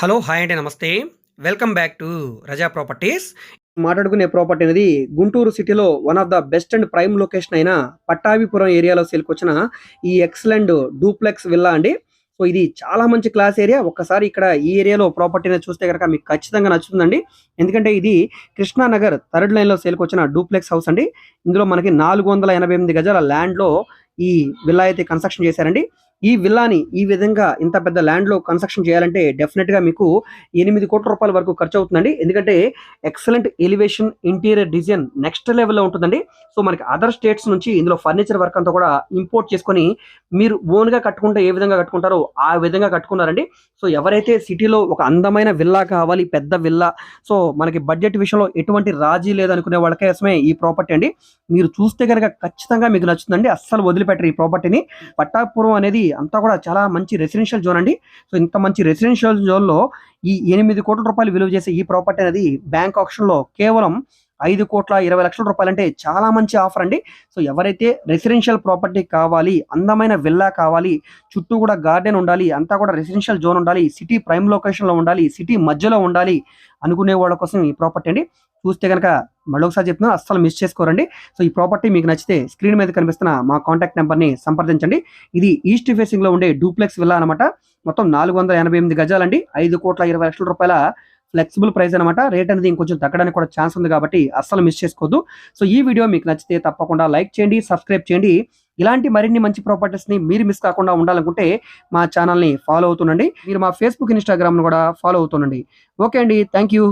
Hello hi అండి నమస్తే. Welcome back to Raza properties. మాట్లాడుకునే ప్రాపర్టీ అనేది గుంటూరు సిటీలో one of the best and prime location అయిన పట్టాభిపురం ఏరియాలో సేల్కొచ్చిన ఈ ఎక్సలెంట్ డూప్లెక్స్ విల్లా అండి. సో ఇది చాలా మంచి క్లాస్ ఏరియా ఒక్కసారి ఇక్కడ ఈ ఏరియాలో ప్రాపర్టీని చూస్తే కనుక మీకు ఖచ్చితంగా నచ్చుతుందండి. ఎందుకంటే ఇది కృష్ణానగర్ థర్డ్ లైన్లో సేల్కి వచ్చిన డూప్లెక్స్ హౌస్ అండి. ఇందులో మనకి నాలుగు వందల ఎనభై ఎనిమిది గజాల ల్యాండ్లో ఈ విల్లా అయితే కన్స్ట్రక్షన్ చేశారండి. ఈ విల్లాని ఈ విధంగా ఇంత పెద్ద ల్యాండ్లో కన్స్ట్రక్షన్ చేయాలంటే డెఫినెట్గా మీకు ఎనిమిది కోట్ల రూపాయల వరకు ఖర్చు అవుతుందండి ఎందుకంటే excellent elevation interior design next లెవెల్లో ఉంటుందండి. సో మనకి అదర్ స్టేట్స్ నుంచి ఇందులో ఫర్నిచర్ వర్క్ అంతా కూడా ఇంపోర్ట్ చేసుకొని మీరు ఓన్గా కట్టుకుంటే ఏ విధంగా కట్టుకుంటారో ఆ విధంగా కట్టుకున్నారండి. సో ఎవరైతే సిటీలో ఒక అందమైన విల్లా కావాలి పెద్ద విల్లా సో మనకి బడ్జెట్ విషయంలో ఎటువంటి రాజీ లేదనుకునే వాళ్ళకేసమే ఈ ప్రాపర్టీ అండి. మీరు చూస్తే కనుక ఖచ్చితంగా మీకు నచ్చుతుందండి. అస్సలు వదిలిపెట్టరు ఈ ప్రాపర్టీని. పట్టాపురం అనేది అంతా కూడా చాలా మంచి రెసిడెన్షియల్ జోన్ అండి. సో ఇంత మంచి రెసిడెన్షియల్ జోన్లో ఈ ఎనిమిది కోట్ల రూపాయలు విలువ చేసే ఈ ప్రాపర్టీ అనేది బ్యాంక్ ఆప్షన్లో కేవలం ఐదు కోట్ల ఇరవై లక్షల రూపాయలు అంటే చాలా మంచి ఆఫర్ అండి. సో ఎవరైతే రెసిడెన్షియల్ ప్రాపర్టీ కావాలి అందమైన విల్లా కావాలి చుట్టూ కూడా గార్డెన్ ఉండాలి అంతా కూడా రెసిడెన్షియల్ జోన్ ఉండాలి సిటీ ప్రైమ్ లొకేషన్లో ఉండాలి సిటీ మధ్యలో ఉండాలి అనుకునే వాళ్ళ కోసం ఈ ప్రాపర్టీ అండి. చూస్తే కనుక మళ్ళీ ఒకసారి చెప్తున్నా అస్సలు మిస్ చేసుకోరండి. సో ఈ ప్రాపర్టీ మీకు నచ్చితే స్క్రీన్ మీద కనిపిస్తున్న మా కాంటాక్ట్ నెంబర్ని సంప్రదించండి. ఇది ఈస్ట్ ఫేసింగ్లో ఉండే డూప్లెక్స్ విల్లా అనమాట మొత్తం నాలుగు వందల ఎనభై ఎనిమిది గజాలండి. ఐదు కోట్ల ఇరవై లక్షల రూపాయల ఫ్లెక్సిబుల్ ప్రైస్ అనమాట రేట్ అనేది ఇంకొంచెం తగ్గడానికి కూడా ఛాన్స్ ఉంది కాబట్టి అస్సలు మిస్ చేసుకోవద్దు. సో ఈ వీడియో మీకు నచ్చితే తప్పకుండా లైక్ చేయండి సబ్స్క్రైబ్ చేయండి. ఇలాంటి మరిన్ని మంచి ప్రాపర్టీస్ని మీరు మిస్ కాకుండా ఉండాలనుకుంటే మా ఛానల్ని ఫాలో అవుతుండండి. మీరు మా ఫేస్బుక్ ఇన్స్టాగ్రామ్ను కూడా ఫాలో అవుతుండండి. ఓకే అండి థ్యాంక్ యూ